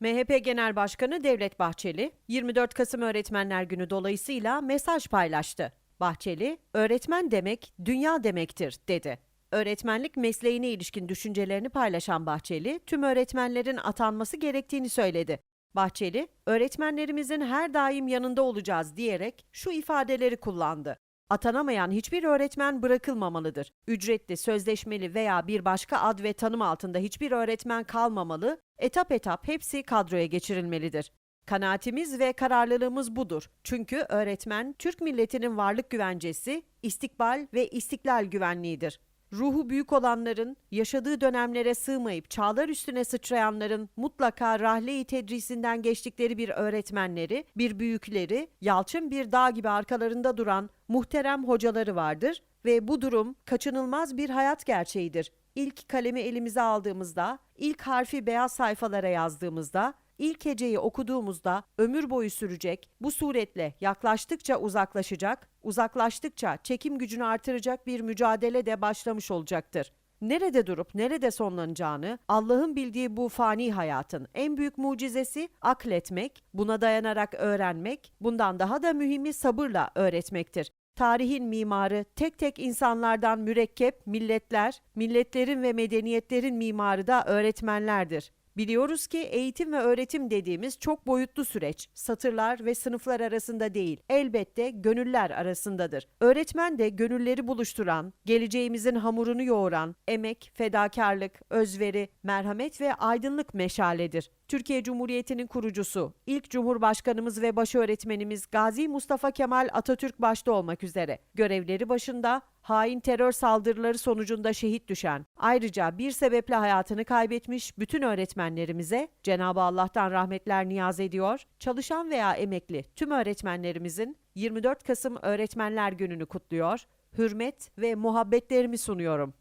MHP Genel Başkanı Devlet Bahçeli, 24 Kasım Öğretmenler Günü dolayısıyla mesaj paylaştı. Bahçeli, öğretmen demek dünya demektir dedi. Öğretmenlik mesleğine ilişkin düşüncelerini paylaşan Bahçeli, tüm öğretmenlerin atanması gerektiğini söyledi. Bahçeli, öğretmenlerimizin her daim yanında olacağız diyerek şu ifadeleri kullandı. Atanamayan hiçbir öğretmen bırakılmamalıdır. Ücretli, sözleşmeli veya bir başka ad ve tanım altında hiçbir öğretmen kalmamalı, etap etap hepsi kadroya geçirilmelidir. Kanaatimiz ve kararlılığımız budur. Çünkü öğretmen Türk milletinin varlık güvencesi, istikbal ve istiklal güvenliğidir. Ruhu büyük olanların, yaşadığı dönemlere sığmayıp çağlar üstüne sıçrayanların mutlaka rahle-i tedrisinden geçtikleri bir öğretmenleri, bir büyükleri, yalçın bir dağ gibi arkalarında duran muhterem hocaları vardır ve bu durum kaçınılmaz bir hayat gerçeğidir. İlk kalemi elimize aldığımızda, ilk harfi beyaz sayfalara yazdığımızda, İlk heceyi okuduğumuzda ömür boyu sürecek, bu suretle yaklaştıkça uzaklaşacak, uzaklaştıkça çekim gücünü artıracak bir mücadele de başlamış olacaktır. Nerede durup nerede sonlanacağını Allah'ın bildiği bu fani hayatın en büyük mucizesi akletmek, buna dayanarak öğrenmek, bundan daha da mühimi sabırla öğretmektir. Tarihin mimarı tek tek insanlardan mürekkep milletler, milletlerin ve medeniyetlerin mimarı da öğretmenlerdir. Biliyoruz ki eğitim ve öğretim dediğimiz çok boyutlu süreç. Satırlar ve sınıflar arasında değil, elbette gönüller arasındadır. Öğretmen de gönülleri buluşturan, geleceğimizin hamurunu yoğuran, emek, fedakarlık, özveri, merhamet ve aydınlık meşaledir. Türkiye Cumhuriyeti'nin kurucusu, ilk Cumhurbaşkanımız ve baş öğretmenimiz Gazi Mustafa Kemal Atatürk başta olmak üzere görevleri başında hain terör saldırıları sonucunda şehit düşen, ayrıca bir sebeple hayatını kaybetmiş bütün öğretmenlerimize Cenab-ı Allah'tan rahmetler niyaz ediyor, çalışan veya emekli tüm öğretmenlerimizin 24 Kasım Öğretmenler Günü'nü kutluyor, hürmet ve muhabbetlerimi sunuyorum.